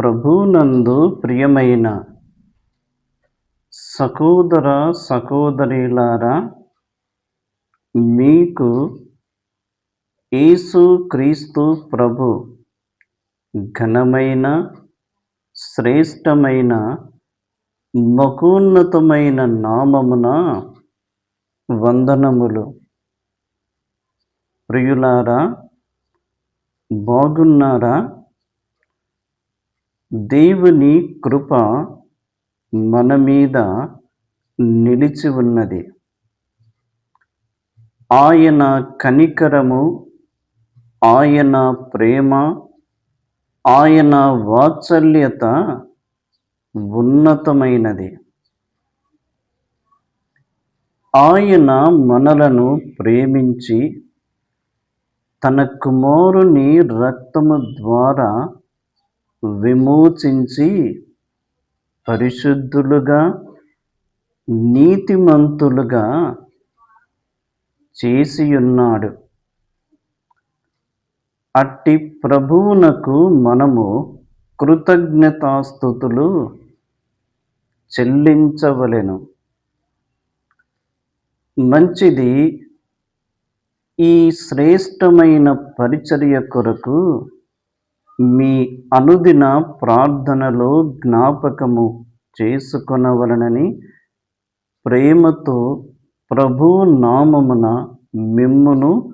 ప్రభునందు ప్రియమైన సహోదర సహోదరిలారా మీకు యేసు క్రీస్తు ప్రభు ఘనమైన శ్రేష్టమైన మహోన్నతమైన నామమున వందనములు. ప్రియులారా బాగున్నారా? దేవుని కృప మన మీద నిలిచి ఉన్నది. ఆయన కనికరము ఆయన ప్రేమ ఆయన వాత్సల్యత ఉన్నతమైనది. ఆయన మనలను ప్రేమించి తన కుమారుని రక్తము ద్వారా విమోచించి పరిశుద్ధులుగా నీతిమంతులుగా చేసియున్నాడు. అట్టి ప్రభువునకు మనము కృతజ్ఞతాస్థుతులు చెల్లించవలెను. మంచిది ఈ శ్రేష్టమైన పరిచర్య కొరకు మీ అనుదిన ప్రార్థనలో జ్ఞాపకము చేసుకొనవలనని ప్రేమతో ప్రభు నామమున మిమ్మును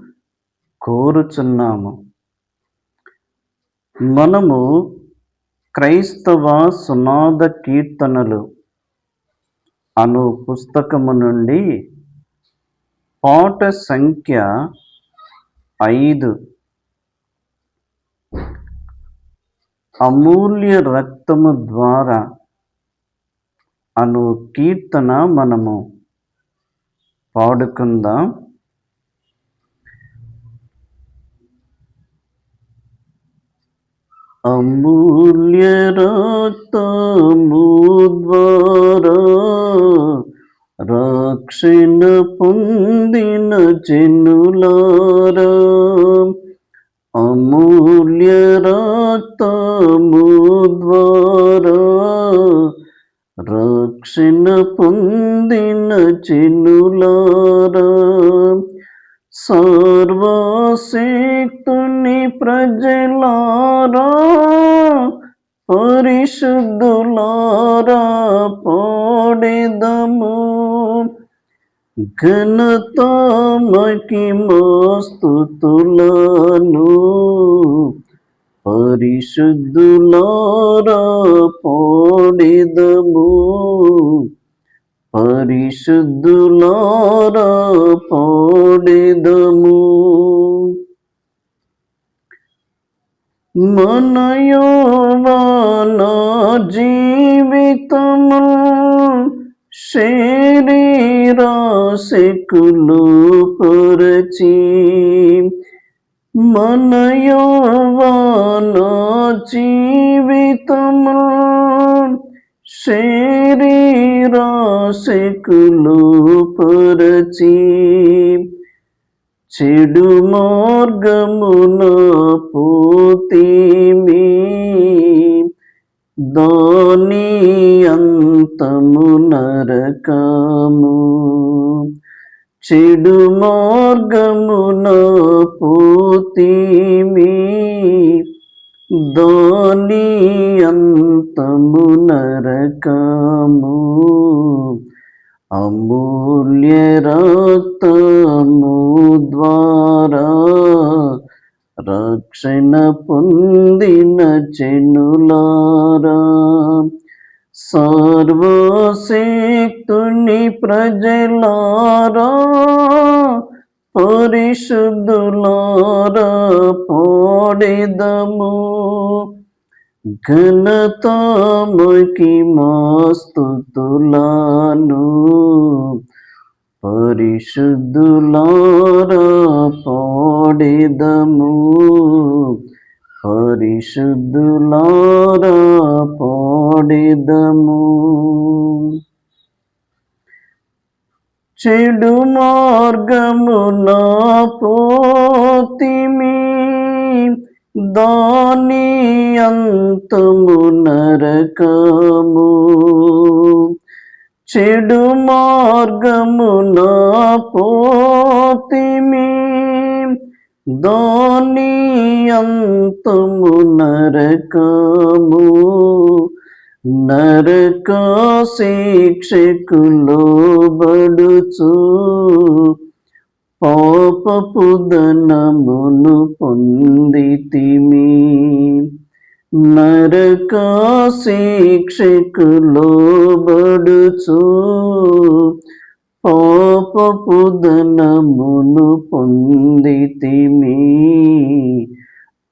కోరుచున్నాము. మనము క్రైస్తవ సునాద కీర్తనలు అను పుస్తకము నుండి పాట సంఖ్య ఐదు అమూల్య రక్తము ద్వారా అను కీర్తన మనము పాడుకుందాం. అమూల్య రక్తము ద్వారా రక్షణ పొందిన జనులారా అమూల్య రా శిక్షణ పొందిన జనులారా సర్వశక్తుని ప్రజలారా పరిశుద్ధులారా పాడేదము. ఘనత మహిమస్తుతులను పరిశుద్ధులారా పాడేదము. పరిశుద్ధులారా పాడేదము. మన జీవితము శరీరాశకులు పరచి మన జీవితము శరీరాశకులు పరచి చెడు మార్గమున పోతీమి దాని అంతము నరకము. చెడు మార్గమున అమూల్య ద్వారా రక్షణ పొందిన చెనులారా. సర్వశక్తుని ప్రజలారా పరిశుద్ధులారా పాడెదము. ఘనత మహిమాస్తుతులను పరిశుద్ధులారా పాడెదము. పరిశుద్ధులారా పాడెదము. చెడు మార్గమున పోతిమి. దాని అంతము నరకము. చెడు మార్గమున పోతిమి. దాని అంతము నరకము. నరక శిక్షకు లోబడుచు పాపపు ధనమును పొందితిమి. నరక శిక్షకు లోబడుచు పాపపు ధనమును పొందితిమి.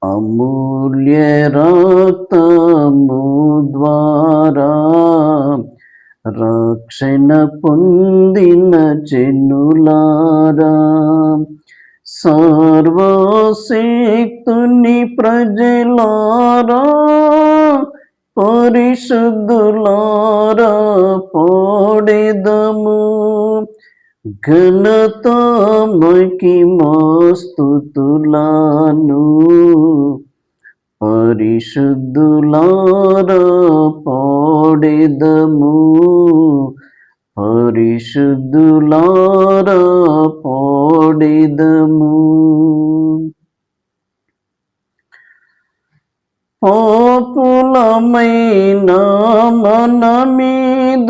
అమూల్య రక్తము ద్వారా రక్షణ పొందిన చెన్నులారా సర్వశక్తుని ప్రజలారా పరిశుద్ధులారా పాడెదము. ఘనత మహిమాస్తుతులాను పరిశుద్ధులారా పాడెదము. పరిశుద్ధులారా పాడిదము. పాపులమైన మన మీద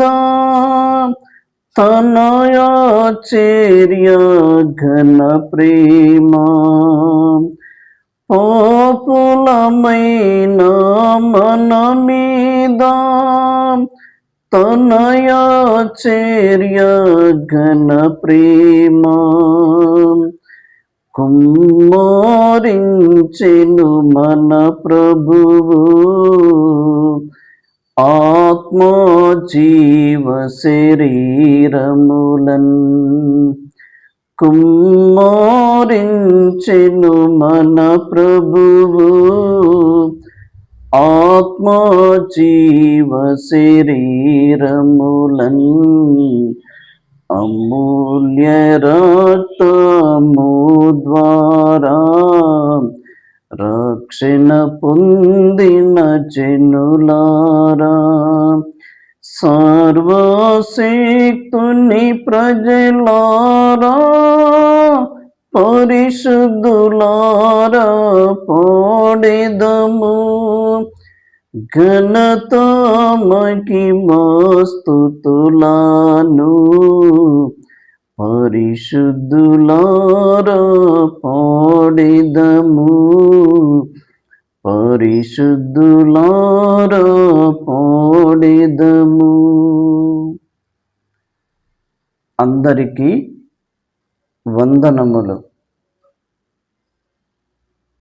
తనయాచర్య ఘన ప్రేమ. పాపులమైన మన మీద తనయాచర్య ఘన ప్రేమ. కుమ్మరించెను మన ప్రభువు. ఆత్మ జీవ శరీరములన్. కుమ్మరించెను మన ప్రభువు. ఆత్మ జీవ శరీరములన్ అమూల్య రక్తము ద్వారా రక్షణ పొందిన చెనులారా సర్వశక్తుని ప్రజలారా పరిశుద్ధులారా పాడేదము. ఘనత మహిమాస్తుతులాను పరిశుద్ధులారా పాడేదము. పరిశుద్ధులారా పాడేదము. అందరికీ వందనములు.